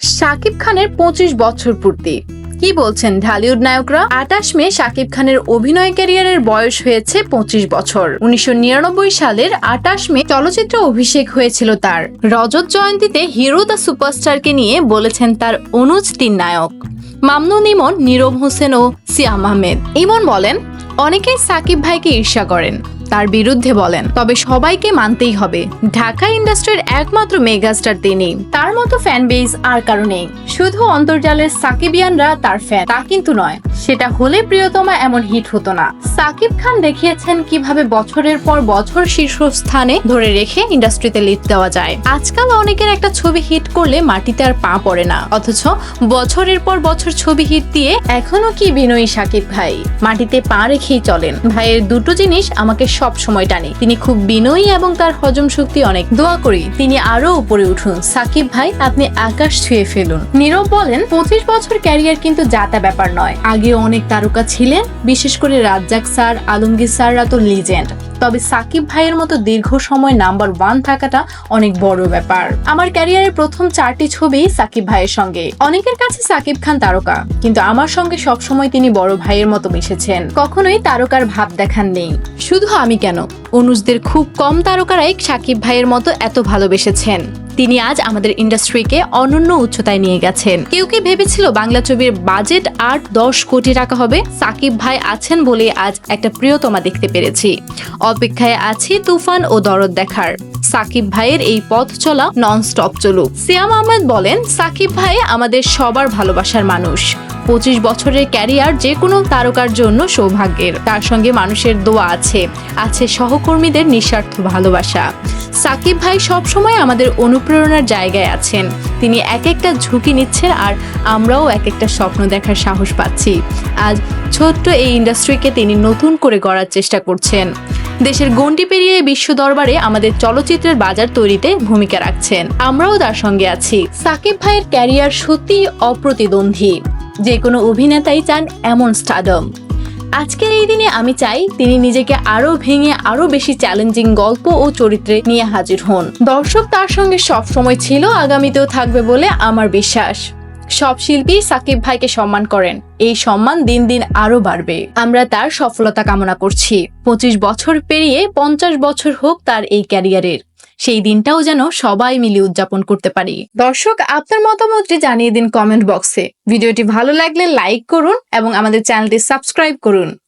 শাকিব খানের পঁচিশ বছর পূর্তি। কি বলছেন ঢালিউড নায়করা? আটাশ মে শাকিব খানের অভিনয় ক্যারিয়ারের বয়স হয়েছে পঁচিশ বছর। উনিশশো নিরানব্বই সালের আটাশ মে চলচ্চিত্র অভিষেক হয়েছিল তার। রজত জয়ন্তীতে হিরো দ্য সুপারস্টারকে নিয়ে বলেছেন তার অনুজ তিন নায়ক। মামনুন ইমন, নীরব হোসেন ও সিয়াম আহমেদ। ইমন বলেন, অনেকেই সাকিব ভাইকে ঈর্ষা করেন। তার বিরুদ্ধে বলেন, তবে সবাইকে মানতেই হবে। ঢাকা ইন্ডাস্ট্রির একমাত্র মেগাস্টার তিনি। তার মতো ফ্যান বেস আর কারণেই শুধু অন্তর্জালের সাকিবিয়ানরা তার ফ্যান। তা কিন্তু নয়। সেটা হলে প্রিয়তমা এমন হিট হতো না। সাকিব খান দেখিয়েছেন কীভাবে বছরের পর বছর শীর্ষস্থানে ধরে রেখে ইন্ডাস্ট্রিতে লিড দেওয়া যায়। আজকাল অনেকের একটা ছবি হিট করলে মাটিতে আর পা পড়ে না। অথচ বছরের পর বছর ছবি হিট দিয়ে এখনও কি বিনয়ী সাকিব ভাই? মাটিতে পা রেখেই চলেন। ভাইয়ের দুটো জিনিস আমাকে সব সময় টানে। তিনি খুব বিনয়ী এবং তার হজম শক্তি অনেক। দোয়া করি, তিনি আরও উপরে উঠুন। সাকিব ভাই, আপনি আকাশ ছুঁয়ে ফেলুন। নীরব বলেন, পঁচিশ বছর ক্যারিয়ার কিন্তু যাতা ব্যাপার নয়। আগে অনেক তারকা ছিলেন, বিশেষ করে রাজ্জাক স্যার, আলমগীর স্যাররা তো লিজেন্ড তবে সাকিব ভাইয়ের মতো দীর্ঘ সময় নাম্বার ওয়ান থাকাটা অনেক বড় ব্যাপার। আমার ক্যারিয়ারের প্রথম চারটি ছবি সাকিব ভাইয়ের সঙ্গে। অনেকের কাছে সাকিব খান তারকা, কিন্তু আমার সঙ্গে সবসময় তিনি বড় ভাইয়ের মতো মিশেছেন। কখনোই তারকার ভাব দেখান নেই। শুধু আমি কেন? অনুজদের খুব কম তারকারাই সাকিব ভাইয়ের মতো এত ভালোবেসেছেন। তিনি আজ আমাদের ইন্ডাস্ট্রিকে অনন্য উচ্চতায় নিয়ে গেছেন। কেউ কি ভেবেছিল বাংলা ছবির বাজেট আট দশ কোটি টাকা হবে? সাকিব ভাই আছেন বলে আজ একটা প্রিয়তমা দেখতে পেরেছি। অপেক্ষায় আছি তুফান ও দরদ দেখার। সাকিব ভাইয়ের এই পথ চলা নন স্টপ চলুক। সিয়াম আহমেদ বলেন, সাকিব ভাই আমাদের সবার ভালোবাসার মানুষ। পঁচিশ বছরের ক্যারিয়ার যে কোনো তারকার জন্য সৌভাগ্যের। তার সঙ্গে মানুষের দোয়া আছে। আছে সহকর্মীদের নিঃস্বার্থ ভালোবাসা। সাকিব ভাই সবসময় আমাদের অনুপ্রেরণার জায়গায় আছেন। তিনি এক একটা ঝুঁকি নিচ্ছেন আর আমরাও এক একটা স্বপ্ন দেখার সাহস পাচ্ছি। আজ ছোট্ট এই ইন্ডাস্ট্রিকে তিনি নতুন করে গড়ার চেষ্টা করছেন। দেশের গণ্ডি পেরিয়ে বিশ্ব দরবারে আমাদের চলচ্চিত্রের বাজার তৈরিতে ভূমিকা রাখছেন। আমরাও তার সঙ্গে আছি। সাকিব ভাইয়ের ক্যারিয়ার সত্যি অপ্রতিদ্বন্দ্বী। যে কোনো অভিনেতাই চান এমন স্টাডম আজকের এই দিনে আমি চাই তিনি নিজেকে আরও ভেঙে আরও বেশি চ্যালেঞ্জিং গল্প ও চরিত্রে নিয়ে হাজির হন। দর্শক তার সঙ্গে সব সময় ছিল, আগামীতেও থাকবে বলে আমার বিশ্বাস। সব শিল্পী সাকিব ভাইকে সম্মান করেন। এই সম্মান দিন দিন আরও বাড়বে। আমরা তার সফলতা কামনা করছি। পঁচিশ বছর পেরিয়ে পঞ্চাশ বছর হোক তার এই ক্যারিয়ারের। সেই দিনটাও যেন সবাই মিলে উদযাপন করতে পারি। দর্শক, আপনার মতামতটি জানিয়ে দিন কমেন্ট বক্সে। ভিডিওটি ভালো লাগলে লাইক করুন এবং আমাদের চ্যানেলটি সাবস্ক্রাইব করুন।